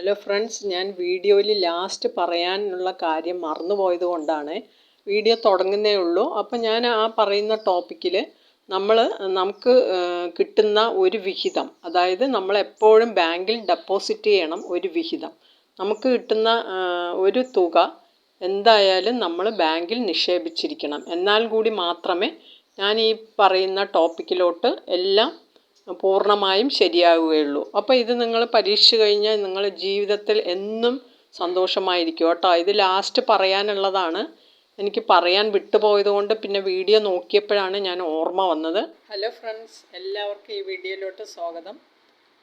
Hello friends ഞാൻ വീഡിയോയിൽ last പറയാനുള്ള കാര്യം മറന്നുപോയത് കൊണ്ടാണ്. വീഡിയോ തുടങ്ങുന്നേ ഉള്ളൂ. അപ്പം ഞാൻ ആ പറയുന്ന ടോപ്പിക്കിൽ നമ്മൾ നമുക്ക് കിട്ടുന്ന ഒരു വിഹിതം. അതായത് നമ്മൾ എപ്പോഴും ബാങ്കിൽ ഡെപ്പോസിറ്റ് ചെയ്യണം ഒരു വിഹിതം. നമുക്ക് കിട്ടുന്ന ഒരു തുക എന്തായാലും നമ്മൾ ബാങ്കിൽ നിക്ഷേപിച്ചിരിക്കണം. എന്നാൽ കൂടി മാത്രമേ ഞാൻ ഈ പറയുന്ന ടോപ്പിക്കിലോട്ട് എല്ലാം പൂർണമായും ശരിയാവുകയുള്ളൂ. അപ്പോൾ ഇത് നിങ്ങൾ പരീക്ഷിച്ച് കഴിഞ്ഞാൽ നിങ്ങൾ ജീവിതത്തിൽ എന്നും സന്തോഷമായിരിക്കും കേട്ടോ. ഇത് ലാസ്റ്റ് പറയാനുള്ളതാണ്. എനിക്ക് പറയാൻ വിട്ടുപോയത് കൊണ്ട് പിന്നെ വീഡിയോ നോക്കിയപ്പോഴാണ് ഞാൻ ഓർമ്മ വന്നത്. ഹലോ ഫ്രണ്ട്സ് എല്ലാവർക്കും ഈ വീഡിയോയിലോട്ട് സ്വാഗതം.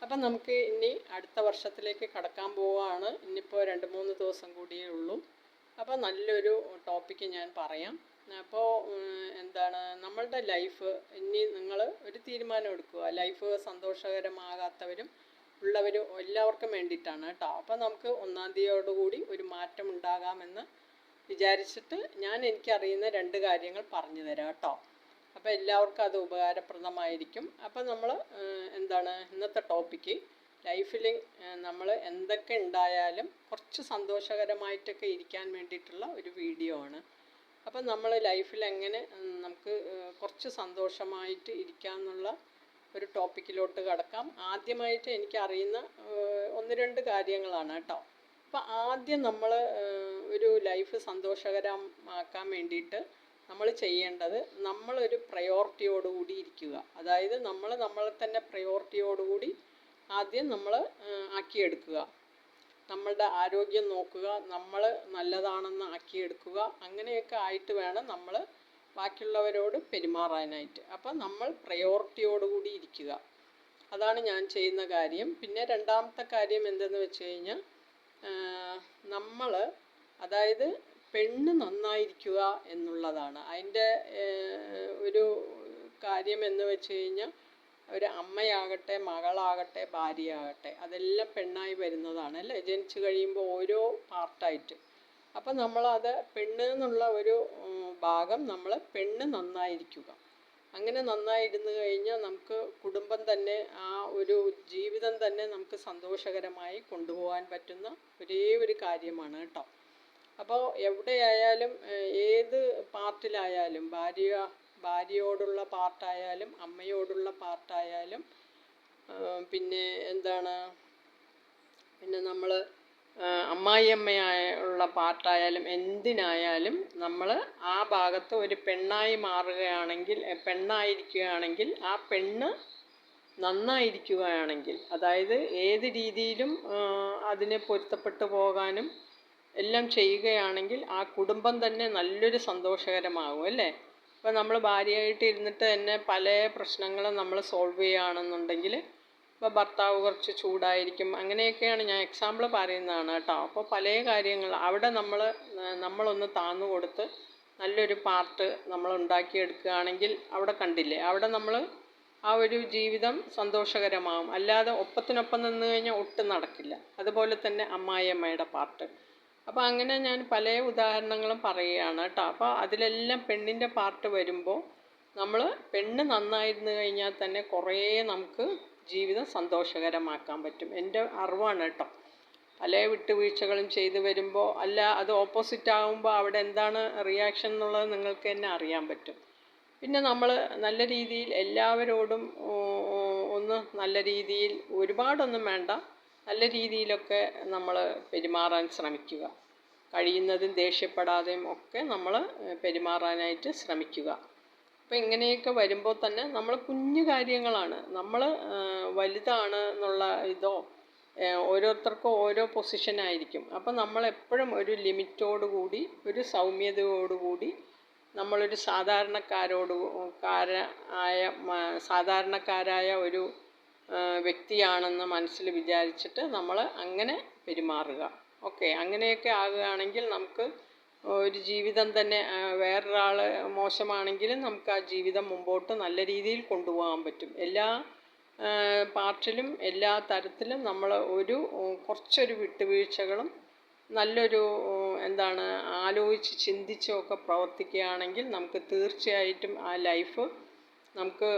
അപ്പം നമുക്ക് ഇനി അടുത്ത വർഷത്തിലേക്ക് കടക്കാൻ പോവുകയാണ് ഇനിയിപ്പോൾ രണ്ട് മൂന്ന് ദിവസം കൂടിയേ ഉള്ളൂ. അപ്പോൾ നല്ലൊരു ടോപ്പിക്ക് ഞാൻ പറയാം. അപ്പോൾ എന്താണ് നമ്മളുടെ ലൈഫ് ഇനി നിങ്ങൾ ഒരു തീരുമാനം എടുക്കുക. ലൈഫ് സന്തോഷകരമാകാത്തവരും ഉള്ളവരും എല്ലാവർക്കും വേണ്ടിയിട്ടാണ് കേട്ടോ. അപ്പോൾ നമുക്ക് ഒന്നാം തീയതിയോടുകൂടി ഒരു മാറ്റം ഉണ്ടാകാമെന്ന് വിചാരിച്ചിട്ട് ഞാൻ എനിക്കറിയുന്ന രണ്ട് കാര്യങ്ങൾ പറഞ്ഞു തരാം കേട്ടോ. അപ്പോൾ എല്ലാവർക്കും അത് ഉപകാരപ്രദമായിരിക്കും. അപ്പോൾ നമ്മൾ എന്താണ് ഇന്നത്തെ ടോപ്പിക്ക് ലൈഫിൽ നമ്മൾ എന്തൊക്കെ ഉണ്ടായാലും കുറച്ച് സന്തോഷകരമായിട്ടൊക്കെ ഇരിക്കാൻ വേണ്ടിയിട്ടുള്ള ഒരു വീഡിയോ ആണ്. അപ്പം നമ്മൾ ലൈഫിൽ എങ്ങനെ നമുക്ക് കുറച്ച് സന്തോഷമായിട്ട് ഇരിക്കാമെന്നുള്ള ഒരു ടോപ്പിക്കിലോട്ട് കടക്കാം. ആദ്യമായിട്ട് എനിക്കറിയുന്ന ഒന്ന് രണ്ട് കാര്യങ്ങളാണ് കേട്ടോ. അപ്പം ആദ്യം നമ്മൾ ഒരു ലൈഫ് സന്തോഷകരമാക്കാൻ വേണ്ടിയിട്ട് നമ്മൾ ചെയ്യേണ്ടത് നമ്മളൊരു പ്രയോറിറ്റിയോടുകൂടി ഇരിക്കുക. അതായത് നമ്മൾ നമ്മളെ തന്നെ പ്രയോറിറ്റിയോടുകൂടി ആദ്യം നമ്മൾ ആക്കിയെടുക്കുക. നമ്മളുടെ ആരോഗ്യം നോക്കുക നമ്മൾ നല്ലതാണെന്ന് ആക്കിയെടുക്കുക അങ്ങനെയൊക്കെ ആയിട്ട് വേണം നമ്മൾ ബാക്കിയുള്ളവരോട് പെരുമാറാനായിട്ട്. അപ്പം നമ്മൾ പ്രയോറിറ്റിയോടുകൂടി ഇരിക്കുക. അതാണ് ഞാൻ ചെയ്യുന്ന കാര്യം. പിന്നെ രണ്ടാമത്തെ കാര്യം എന്തെന്ന് വെച്ച് കഴിഞ്ഞാൽ നമ്മൾ അതായത് പെണ്ണ് നന്നായിരിക്കുക എന്നുള്ളതാണ്. അതിന്റെ ഒരു കാര്യം എന്ന് വെച്ച് കഴിഞ്ഞാൽ ഒരു അമ്മയാകട്ടെ മകളാകട്ടെ ഭാര്യയാകട്ടെ അതെല്ലാം പെണ്ണായി വരുന്നതാണ് അല്ലേ? ജനിച്ചു കഴിയുമ്പോൾ ഓരോ പാർട്ടായിട്ട്. അപ്പം നമ്മളത് പെണ്ണ് എന്നുള്ള ഒരു ഭാഗം നമ്മൾ പെണ്ണ് നന്നായിരിക്കുക. അങ്ങനെ നന്നായിരുന്നു കഴിഞ്ഞാൽ നമുക്ക് കുടുംബം തന്നെ ആ ഒരു ജീവിതം തന്നെ നമുക്ക് സന്തോഷകരമായി കൊണ്ടുപോകാൻ പറ്റുന്ന ഒരേ ഒരു കാര്യമാണ് കേട്ടോ. അപ്പോൾ എവിടെയായാലും ഏത് പാർട്ടിലായാലും ഭാര്യ ഭാര്യയോടുള്ള പാർട്ടായാലും അമ്മയോടുള്ള പാർട്ടായാലും പിന്നെ എന്താണ് പിന്നെ നമ്മൾ അമ്മായിയമ്മയായ ഉള്ള പാർട്ടായാലും എന്തിനായാലും നമ്മൾ ആ ഭാഗത്ത് ഒരു പെണ്ണായി മാറുകയാണെങ്കിൽ പെണ്ണായിരിക്കുകയാണെങ്കിൽ ആ പെണ്ണ് നന്നായിരിക്കുകയാണെങ്കിൽ അതായത് ഏത് രീതിയിലും അതിന് പൊരുത്തപ്പെട്ടു പോകാനും എല്ലാം ചെയ്യുകയാണെങ്കിൽ ആ കുടുംബം തന്നെ നല്ലൊരു സന്തോഷകരമാകും അല്ലേ? ഇപ്പം നമ്മൾ ഭാര്യയായിട്ട് ഇരുന്നിട്ട് തന്നെ പല പ്രശ്നങ്ങളും നമ്മൾ സോൾവ് ചെയ്യുകയാണെന്നുണ്ടെങ്കിൽ ഇപ്പോൾ ഭർത്താവ് കുറച്ച് ചൂടായിരിക്കും. അങ്ങനെയൊക്കെയാണ് ഞാൻ എക്സാമ്പിൾ പറയുന്നതാണ് കേട്ടോ. അപ്പോൾ പല കാര്യങ്ങൾ അവിടെ നമ്മൾ നമ്മളൊന്ന് താന്നു കൊടുത്ത് നല്ലൊരു പാർട്ട് നമ്മൾ ഉണ്ടാക്കിയെടുക്കുകയാണെങ്കിൽ അവിടെ കണ്ടില്ലേ? അവിടെ നമ്മൾ ആ ഒരു ജീവിതം സന്തോഷകരമാകും അല്ലാതെ ഒപ്പത്തിനൊപ്പം നിന്ന് കഴിഞ്ഞാൽ ഒട്ടും നടക്കില്ല. അതുപോലെ തന്നെ അമ്മായിയമ്മയുടെ പാർട്ട് അപ്പോൾ അങ്ങനെ ഞാൻ പല ഉദാഹരണങ്ങളും പറയുകയാണ് കേട്ടോ. അപ്പോൾ അതിലെല്ലാം പെണ്ണിന്റെ പാർട്ട് വരുമ്പോൾ നമ്മൾ പെണ്ണ് നന്നായിരുന്നു കഴിഞ്ഞാൽ തന്നെ കുറേ നമുക്ക് ജീവിതം സന്തോഷകരമാക്കാൻ പറ്റും. എന്റെ അറിവാണ് കേട്ടോ. പല വിട്ടുവീഴ്ചകളും ചെയ്തു വരുമ്പോൾ അല്ല അത് ഓപ്പോസിറ്റ് ആകുമ്പോൾ അവിടെ എന്താണ് റിയാക്ഷൻ എന്നുള്ളത് നിങ്ങൾക്ക് തന്നെ അറിയാൻ പറ്റും. പിന്നെ നമ്മൾ നല്ല രീതിയിൽ എല്ലാവരോടും ഒന്ന് നല്ല രീതിയിൽ ഒരുപാടൊന്നും വേണ്ട. നല്ല രീതിയിലൊക്കെ നമ്മൾ പെരുമാറാൻ ശ്രമിക്കുക. കഴിയുന്നതും ദേഷ്യപ്പെടാതെയും ഒക്കെ നമ്മൾ പെരുമാറാനായിട്ട് ശ്രമിക്കുക. അപ്പോൾ ഇങ്ങനെയൊക്കെ വരുമ്പോൾ തന്നെ നമ്മൾ കുഞ്ഞു കാര്യങ്ങളാണ്. നമ്മൾ വലുതാണ് എന്നുള്ള ഇതോ ഓരോരുത്തർക്കും ഓരോ പൊസിഷനായിരിക്കും അപ്പം നമ്മൾ എപ്പോഴും ഒരു ലിമിറ്റോടുകൂടി ഒരു സൗമ്യതയോടുകൂടി നമ്മളൊരു സാധാരണക്കാരോട് കാര ആയ സാധാരണക്കാരായ ഒരു വ്യക്തിയാണെന്ന് മനസ്സിൽ വിചാരിച്ചിട്ട് നമ്മൾ അങ്ങനെ പെരുമാറുക. ഓക്കെ അങ്ങനെയൊക്കെ ആകുകയാണെങ്കിൽ നമുക്ക് ഒരു ജീവിതം തന്നെ വേറൊരാൾ മോശമാണെങ്കിലും നമുക്ക് ആ ജീവിതം മുമ്പോട്ട് നല്ല രീതിയിൽ കൊണ്ടുപോകാൻ പറ്റും. എല്ലാ പാർട്ടിലും എല്ലാ തരത്തിലും നമ്മൾ ഒരു കുറച്ചൊരു വിട്ടുവീഴ്ചകളും നല്ലൊരു എന്താണ് ആലോചിച്ച് ചിന്തിച്ചൊക്കെ പ്രവർത്തിക്കുകയാണെങ്കിൽ നമുക്ക് തീർച്ചയായിട്ടും ആ ലൈഫ് നമുക്ക്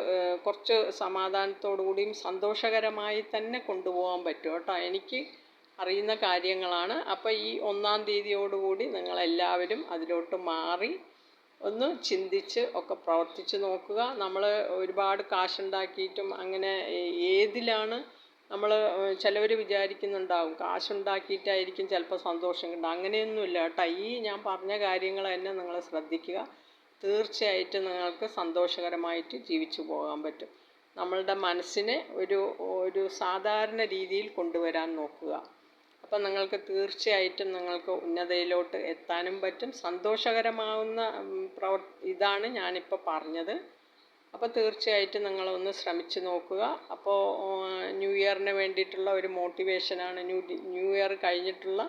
കുറച്ച് സമാധാനത്തോടു കൂടിയും സന്തോഷകരമായി തന്നെ കൊണ്ടുപോകാൻ പറ്റും കേട്ടോ. എനിക്ക് അറിയുന്ന കാര്യങ്ങളാണ്. അപ്പോൾ ഈ ഒന്നാം തീയതിയോടുകൂടി നിങ്ങളെല്ലാവരും അതിലോട്ട് മാറി ഒന്ന് ചിന്തിച്ച് ഒക്കെ പ്രവർത്തിച്ച് നോക്കുക. നമ്മൾ ഒരുപാട് കാശുണ്ടാക്കിയിട്ടും അങ്ങനെ ഏതിലാണ് നമ്മൾ ചിലവർ വിചാരിക്കുന്നുണ്ടാവും. കാശുണ്ടാക്കിയിട്ടായിരിക്കും ചിലപ്പോൾ സന്തോഷം കിട്ടുക. അങ്ങനെയൊന്നുമില്ല കേട്ടോ. ഈ ഞാൻ പറഞ്ഞ കാര്യങ്ങൾ തന്നെ നിങ്ങൾ ശ്രദ്ധിക്കുക. തീർച്ചയായിട്ടും നിങ്ങൾക്ക് സന്തോഷകരമായിട്ട് ജീവിച്ചു പോകാൻ പറ്റും. നമ്മളുടെ മനസ്സിനെ ഒരു ഒരു സാധാരണ രീതിയിൽ കൊണ്ടുവരാൻ നോക്കുക. അപ്പം നിങ്ങൾക്ക് തീർച്ചയായിട്ടും നിങ്ങൾക്ക് ഉന്നതയിലോട്ട് എത്താനും പറ്റും. സന്തോഷകരമാവുന്ന പ്രവർ ഇതാണ് ഞാനിപ്പോൾ പറഞ്ഞത്. അപ്പോൾ തീർച്ചയായിട്ടും നിങ്ങളൊന്ന് ശ്രമിച്ച് നോക്കുക. അപ്പോൾ ന്യൂ ഇയറിന് വേണ്ടിയിട്ടുള്ള ഒരു മോട്ടിവേഷനാണ് ന്യൂ ന്യൂ ഇയർ കഴിഞ്ഞിട്ടുള്ള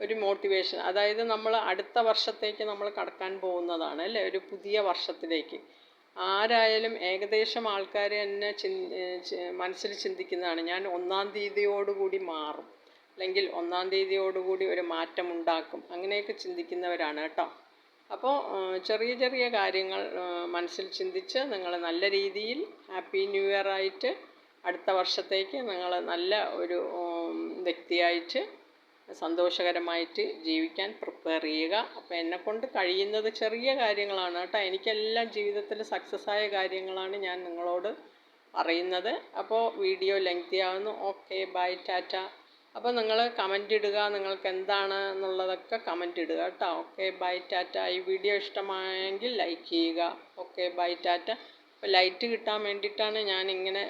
ഒരു മോട്ടിവേഷൻ അതായത് നമ്മൾ അടുത്ത വർഷത്തേക്ക് നമ്മൾ കടക്കാൻ പോകുന്നതാണ് അല്ലേ? ഒരു പുതിയ വർഷത്തിലേക്ക്. ആരായാലും ഏകദേശം ആൾക്കാർ തന്നെ മനസ്സിൽ ചിന്തിക്കുന്നതാണ്. ഞാൻ ഒന്നാം തീയതിയോടുകൂടി മാറും. അല്ലെങ്കിൽ ഒന്നാം തീയതിയോടുകൂടി ഒരു മാറ്റം ഉണ്ടാക്കും അങ്ങനെയൊക്കെ ചിന്തിക്കുന്നവരാണ് കേട്ടോ. അപ്പോൾ ചെറിയ ചെറിയ കാര്യങ്ങൾ മനസ്സിൽ ചിന്തിച്ച് നിങ്ങൾ നല്ല രീതിയിൽ ഹാപ്പി ന്യൂ ഇയർ ആയിട്ട് അടുത്ത വർഷത്തേക്ക് നിങ്ങൾ നല്ല ഒരു വ്യക്തിയായിട്ട് സന്തോഷകരമായിട്ട് ജീവിക്കാൻ പ്രിപ്പയർ ചെയ്യുക. അപ്പോൾ എന്നെക്കൊണ്ട് കഴിയുന്നത് ചെറിയ കാര്യങ്ങളാണ് കേട്ടോ. എനിക്കെല്ലാം ജീവിതത്തിൽ സക്സസ് ആയ കാര്യങ്ങളാണ് ഞാൻ നിങ്ങളോട് പറയുന്നത് അപ്പോൾ വീഡിയോ ലെങ്തി ആവുന്നു. ഓക്കെ ബൈ ടാറ്റ അപ്പോൾ നിങ്ങൾ കമന്റ് ഇടുക നിങ്ങൾക്ക് എന്താണ് എന്നുള്ളതൊക്കെ കമന്റ് ഇടുക കേട്ടോ. ഓക്കെ ബൈ ടാറ്റ ഈ വീഡിയോ ഇഷ്ടമായെങ്കിൽ ലൈക്ക് ചെയ്യുക. ഓക്കെ ബൈ ടാറ്റ അപ്പോൾ ലൈറ്റ് കിട്ടാൻ വേണ്ടിയിട്ടാണ് ഞാൻ ഇങ്ങനെ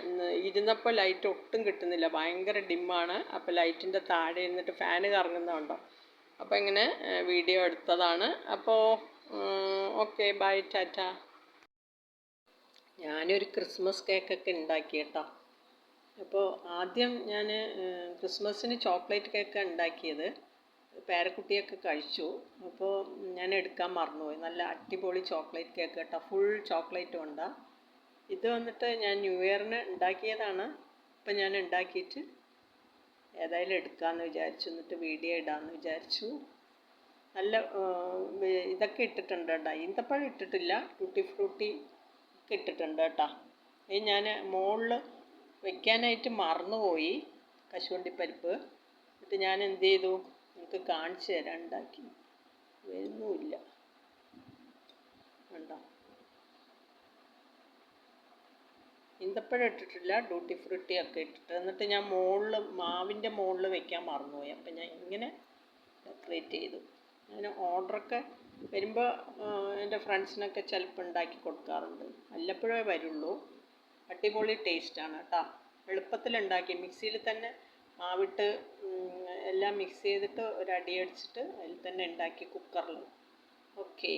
ഇരുന്നപ്പോൾ ലൈറ്റ് ഒട്ടും കിട്ടുന്നില്ല. ഭയങ്കര ഡിമ്മാണ് അപ്പോൾ ലൈറ്റിന്റെ താഴെ ഇരുന്നിട്ട് ഫാന് കറങ്ങുന്നുണ്ടോ അപ്പോൾ ഇങ്ങനെ വീഡിയോ എടുത്തതാണ്. അപ്പോൾ ഓക്കെ ബൈ ടാറ്റ. ഞാനൊരു ക്രിസ്മസ് കേക്കൊക്കെ ഉണ്ടാക്കി കേട്ടോ. അപ്പോൾ ആദ്യം ഞാൻ ക്രിസ്മസിന് ചോക്ലേറ്റ് കേക്ക് ഉണ്ടാക്കിയത്. പേരക്കുട്ടിയൊക്കെ കഴിച്ചു. അപ്പോൾ ഞാൻ എടുക്കാൻ മറന്നുപോയി. നല്ല അടിപൊളി ചോക്ലേറ്റ് കേക്ക് കേട്ടോ. ഫുൾ ചോക്ലേറ്റ് കൊണ്ടാണ് ഇത് വന്നിട്ട് ഞാൻ ന്യൂ ഇയറിന് ഉണ്ടാക്കിയതാണ്. ഇപ്പം ഞാൻ ഉണ്ടാക്കിയിട്ട് ഏതായാലും എടുക്കാമെന്ന് വിചാരിച്ചു. എന്നിട്ട് വീഡിയോ ഇടാമെന്ന് വിചാരിച്ചു. നല്ല ഇതൊക്കെ ഇട്ടിട്ടുണ്ട് കേട്ടോ. ഈന്തപ്പഴം ഇട്ടിട്ടില്ല. ടൂട്ടി ഫ്രൂട്ടി ഒക്കെ ഇട്ടിട്ടുണ്ട് കേട്ടോ. ഇത് ഞാൻ മുകളിൽ വെക്കാനായിട്ട് മറന്നുപോയി കശുവണ്ടിപ്പരിപ്പ്. എന്നിട്ട് ഞാൻ എന്ത് ചെയ്തു? നിങ്ങൾക്ക് കാണിച്ചു തരാം. ഉണ്ടാക്കി. വരുന്നുമില്ല. ഈന്തപ്പഴം ഇട്ടിട്ടില്ല ഡ്യൂട്ടി ഫ്രൂട്ടി ഒക്കെ ഇട്ടിട്ട്. എന്നിട്ട് ഞാൻ മുകളിൽ മാവിന്റെ മുകളിൽ വെക്കാൻ മറന്നുപോയി. അപ്പം ഞാൻ ഇങ്ങനെ ഡെക്കറേറ്റ് ചെയ്തു. ഞാൻ ഓർഡറൊക്കെ വരുമ്പോൾ എന്റെ ഫ്രണ്ട്സിനൊക്കെ ചിലപ്പോൾ ഉണ്ടാക്കി കൊടുക്കാറുണ്ട്. വല്ലപ്പോഴേ വരുള്ളൂ. അടിപൊളി ടേസ്റ്റാണ് കേട്ടോ. എളുപ്പത്തിലുണ്ടാക്കി മിക്സിയിൽ തന്നെ മാവിട്ട് എല്ലാം മിക്സ് ചെയ്തിട്ട് ഒരു അടി അടിച്ചിട്ട് അതിൽ തന്നെ ഉണ്ടാക്കി കുക്കറിൽ ഓക്കേ